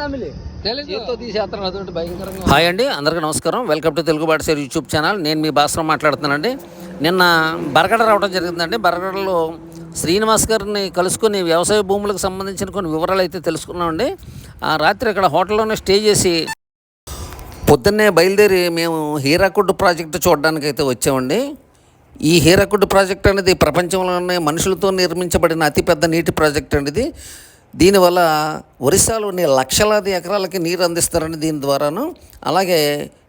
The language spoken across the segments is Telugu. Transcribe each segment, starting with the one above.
తమిళ. హాయ్ అండి అందరికీ నమస్కారం. వెల్కమ్ టు తెలుగు బాటసేర్ యూట్యూబ్ ఛానల్. నేను మీ భాస్కర్ మాట్లాడుతున్నానండి. నిన్న బరగడ రావడం జరిగిందండి. బరగడలో శ్రీనివాస్ గారిని కలుసుకొని వ్యవసాయ భూములకు సంబంధించిన కొన్ని వివరాలు అయితే తెలుసుకున్నామండి. ఆ రాత్రి ఇక్కడ హోటల్లోనే స్టే చేసి పొద్దున్నే బయలుదేరి మేము హీరాకుడ్ ప్రాజెక్టు చూడడానికి అయితే వచ్చామండి. ఈ హీరాకుడ్ ప్రాజెక్ట్ అనేది ప్రపంచంలోనే మనుషులతో నిర్మించబడిన అతిపెద్ద నీటి ప్రాజెక్ట్ అండి ఇది. దీనివల్ల ఒరిస్సాలోని లక్షలాది ఎకరాలకి నీరు అందిస్తారండి దీని ద్వారాను అలాగే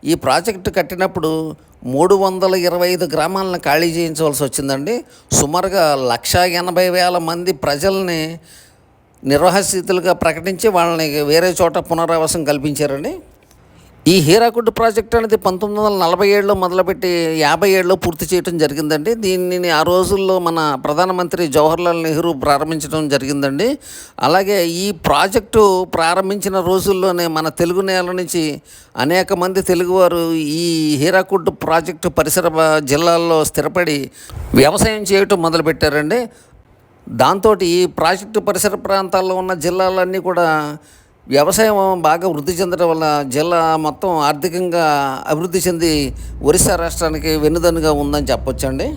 ఈ ప్రాజెక్టు కట్టినప్పుడు మూడు వందల ఇరవై ఐదు గ్రామాలను ఖాళీ చేయించవలసి వచ్చిందండి. సుమారుగా లక్ష ఎనభై వేల మంది ప్రజల్ని నిర్వాహస్థితులుగా ప్రకటించి వాళ్ళని వేరే చోట పునరావాసం కల్పించారండి. ఈ హీరాకుడ్ ప్రాజెక్ట్ అనేది పంతొమ్మిది వందల నలభై ఏడులో మొదలుపెట్టి యాభై ఏడులో పూర్తి చేయడం జరిగిందండి. దీనిని ఆ రోజుల్లో మన ప్రధానమంత్రి జవహర్లాల్ నెహ్రూ ప్రారంభించడం జరిగిందండి. అలాగే ఈ ప్రాజెక్టు ప్రారంభించిన రోజుల్లోనే మన తెలుగు నేల నుంచి అనేక మంది తెలుగువారు ఈ హీరాకుడ్ ప్రాజెక్టు పరిసర జిల్లాల్లో స్థిరపడి వ్యవసాయం చేయటం మొదలుపెట్టారండి. దాంతో ఈ ప్రాజెక్టు పరిసర ప్రాంతాల్లో ఉన్న జిల్లాలన్నీ కూడా వ్యవసాయం బాగా వృద్ధి చెందడం వల్ల జిల్లా మొత్తం ఆర్థికంగా అభివృద్ధి చెంది ఒరిస్సా రాష్ట్రానికి వెన్నుదన్నుగా ఉందని చెప్పొచ్చండి.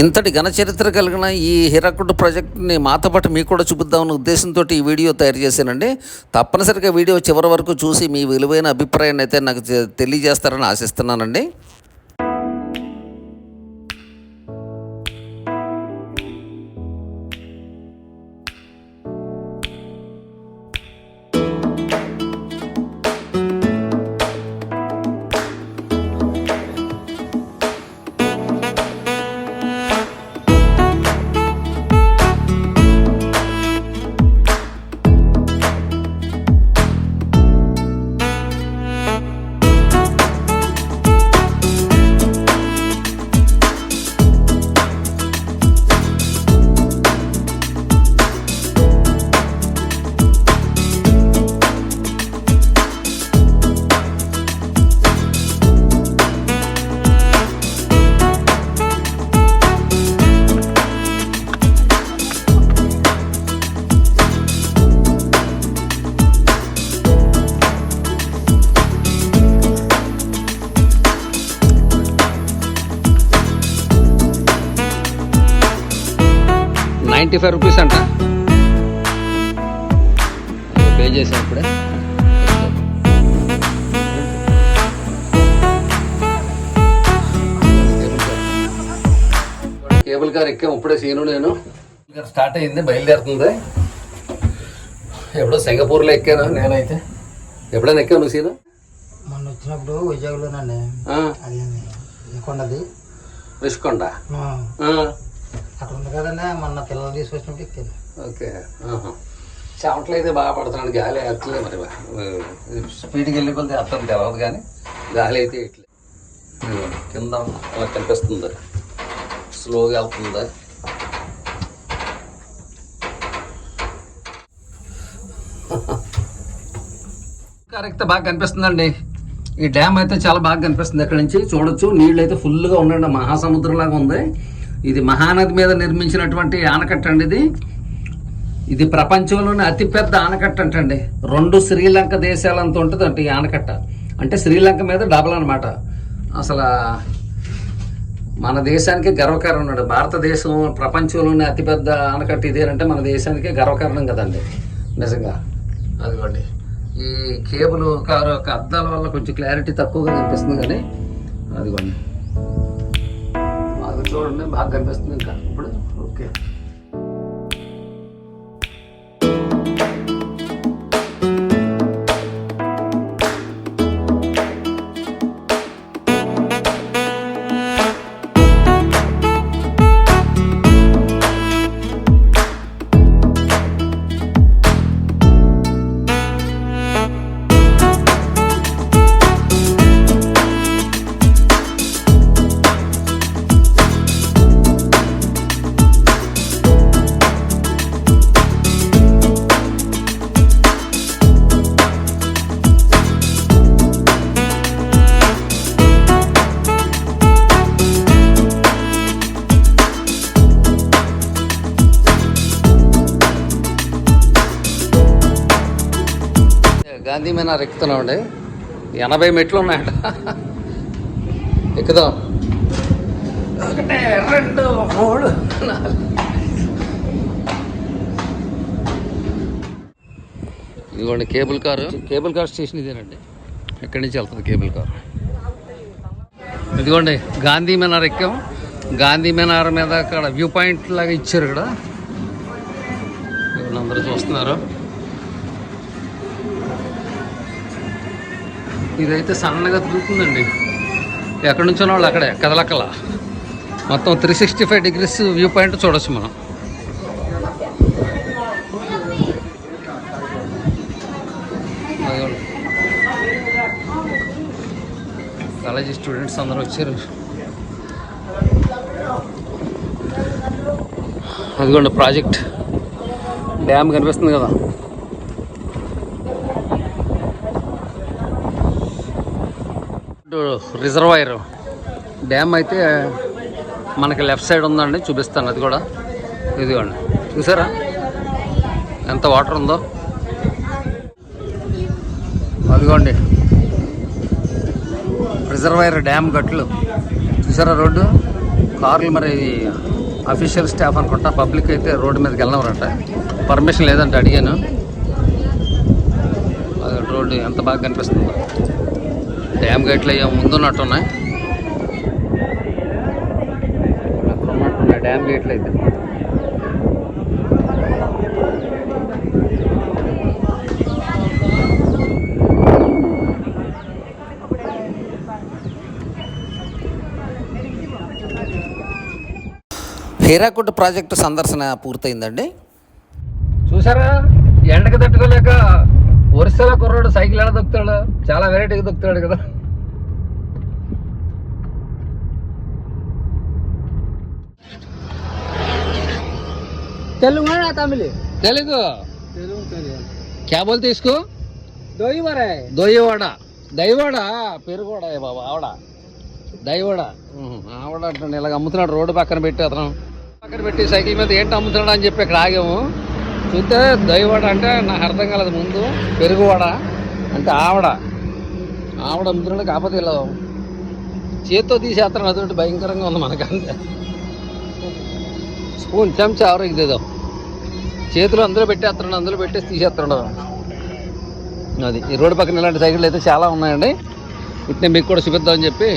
ఇంతటి ఘన చరిత్ర కలిగిన ఈ హీరాకుడ్ ప్రాజెక్ట్ని మాతో పాటు మీకు కూడా చూపిద్దామన్న ఉద్దేశంతో ఈ వీడియో తయారు చేశానండి. తప్పనిసరిగా వీడియో చివరి వరకు చూసి మీ విలువైన అభిప్రాయాన్ని అయితే నాకు తెలియజేస్తారని ఆశిస్తున్నానండి. నైంటీ ఫైవ్ రూపీస్ అంట. పే చేసాం ఇప్పుడే. కేబుల్ కార్ ఎక్కాం ఇప్పుడే సీను నేను. స్టార్ట్ అయింది బయలుదేరుతుంది. ఎప్పుడో సింగపూర్లో ఎక్కాను నేనైతే. ఎప్పుడైనా ఎక్కావు నువ్వు సీను? మొన్న వచ్చినప్పుడు వైజాగ్లోనండి. ఆ, అది కొండది. రిషికొండ? అక్కడ ఉంది కదండి మొన్న పిల్లలు తీసుకొచ్చినప్పుడు ఎక్కింది. ఓకే. చెమటలు అయితే బాగా పడుతున్నాడు గాలి ఎత్తలే మరి. స్పీడ్కి వెళ్ళి కొద్ది అర్థం తెలవదు కానీ గాలి అయితే ఇట్లే కింద అలా కనిపిస్తుంది. స్లోగా వెళ్తుంది? కరెక్ట్ బాగా కనిపిస్తుందండి. ఈ డ్యామ్ అయితే చాలా బాగా కనిపిస్తుంది. ఇక్కడ నుంచి చూడొచ్చు. నీళ్ళు అయితే ఫుల్గా ఉండండి. మహాసముద్రం లాగా ఉంది. ఇది మహానది మీద నిర్మించినటువంటి ఆనకట్ట అండి ఇది. ఇది ప్రపంచంలోనే అతిపెద్ద ఆనకట్ట అంటండి. రెండు శ్రీలంక దేశాలంత ఉంటుంది అంటే ఈ ఆనకట్ట. అంటే శ్రీలంక మీద డబల్ అనమాట అసలు మన దేశానికి గర్వకారణం ఉన్నాడు భారతదేశం ప్రపంచంలోనే అతిపెద్ద ఆనకట్ట ఇదేనంటే మన దేశానికి గర్వకారణం కదండి. నిజంగా. అదిగోండి. ఈ కేబుల్ కారు యొక్క అద్దాల వల్ల కొంచెం క్లారిటీ తక్కువగా కనిపిస్తుంది కానీ అదిగోండి. అది చూడండి బాగా కనిపిస్తుంది ఇంకా ఇప్పుడు గాంధీ మీనార్ ఎక్కుతున్నాం అండి ఎనభై మెట్లు ఉన్నాయట ఎక్కుదాం. ఒకటే రెండు మూడు నాలుగు. ఇదిగోండి cable car. Cable car station ఇదేనండి. ఎక్కడి నుంచి వెళ్తుంది కేబుల్ కార్? ఇదిగోండి గాంధీ మినార్ ఎక్కాం. గాంధీ మినార్ మీద అక్కడ వ్యూ పాయింట్ లాగా ఇచ్చారు ఇక్కడ. అందరూ చూస్తున్నారు. ఇదైతే సన్నగా తిరుగుతుందండి. ఎక్కడి నుంచి వాళ్ళు అక్కడే కదలక్కల. మొత్తం three sixty five degrees view point చూడొచ్చు మనం. కాలేజీ స్టూడెంట్స్ అందరూ వచ్చారు. అదిగోండి ప్రాజెక్ట్. డ్యామ్ కనిపిస్తుంది కదా. రిజర్వాయర్. డ్యామ్ అయితే మనకి లెఫ్ట్ సైడ్ ఉందండి చూపిస్తాను అది కూడా. ఇదిగోండి చూసారా? ఎంత వాటర్ ఉందో. అదిగోండి. రిజర్వాయర్ డ్యామ్ గట్లు. చూసారా రోడ్డు? కార్లు మరి అఫీషియల్ స్టాఫ్ అనుకుంటా పబ్లిక్ అయితే రోడ్డు మీదకి వెళ్ళవరంట పర్మిషన్ లేదంటే అడిగాను. అది రోడ్డు ఎంత బాగా కనిపిస్తుందో. డ్యామ్ గేట్లు అయ్యా ముందున్నట్టు ఉన్నాయి ఉన్నట్టున్నాయి డ్యామ్ గేట్లు అయితే. హీరాకుడ్ ప్రాజెక్టు సందర్శన పూర్తయిందండి. చూసారా? ఎండకు తట్టుకోలేక ఒరిస్సాలో కుర్రాడు సైకిల్ ఎలా దొక్కుతాడు? చాలా వెరైటీగా దొక్కుతాడు కదా. తెలుగు తమిళ? తెలుగు. తెలుగు తెలియదు క్యా బోల్తే ఇస్కో దొయ్యవాడ దైవాడ? పెరుగోడ బాబా? ఆవిడ. దైవాడ? ఆవిడ అంటే ఇలాగ అమ్ముతున్నాడు. రోడ్డు పక్కన పెట్టి అతను. పక్కన పెట్టి సైకిల్ మీద ఏంటి అమ్ముతున్నాడు అని చెప్పి ఇక్కడ ఆగాము. చూస్తే దైవాడ అంటే నాకు అర్థం కాలేదు ముందు. పెరుగువాడ అంటే ఆవడ. ఆవిడ అమ్ముతున్నాడు కాకపోతే ఇలా చేత్తో తీసేస్తున్నాడు అటువంటి భయంకరంగా ఉంది మనకంతే స్పూన్ చెంచా ఆవరికి ఇదేదో. చేతులు అందులో పెట్టేస్తున్నాడు అందులో పెట్టేసి తీసేస్తున్నాడు అది ఈ రోడ్డు పక్కన ఇలాంటి సైకిళ్ళు అయితే చాలా ఉన్నాయండి. ఇట్నే మీకు కూడా చూపిద్దామని చెప్పి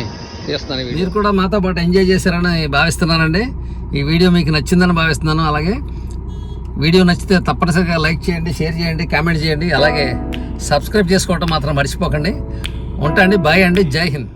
చేస్తున్నాను మీరు కూడా మాతో పాటు ఎంజాయ్ చేశారని భావిస్తున్నానండి. ఈ వీడియో మీకు నచ్చిందని భావిస్తున్నాను. అలాగే వీడియో నచ్చితే తప్పనిసరిగా లైక్ చేయండి షేర్ చేయండి కామెంట్ చేయండి. అలాగే సబ్స్క్రైబ్ చేసుకోవటం మాత్రం మర్చిపోకండి. ఉంటా అండి బాయ్ అండి జై హింద్.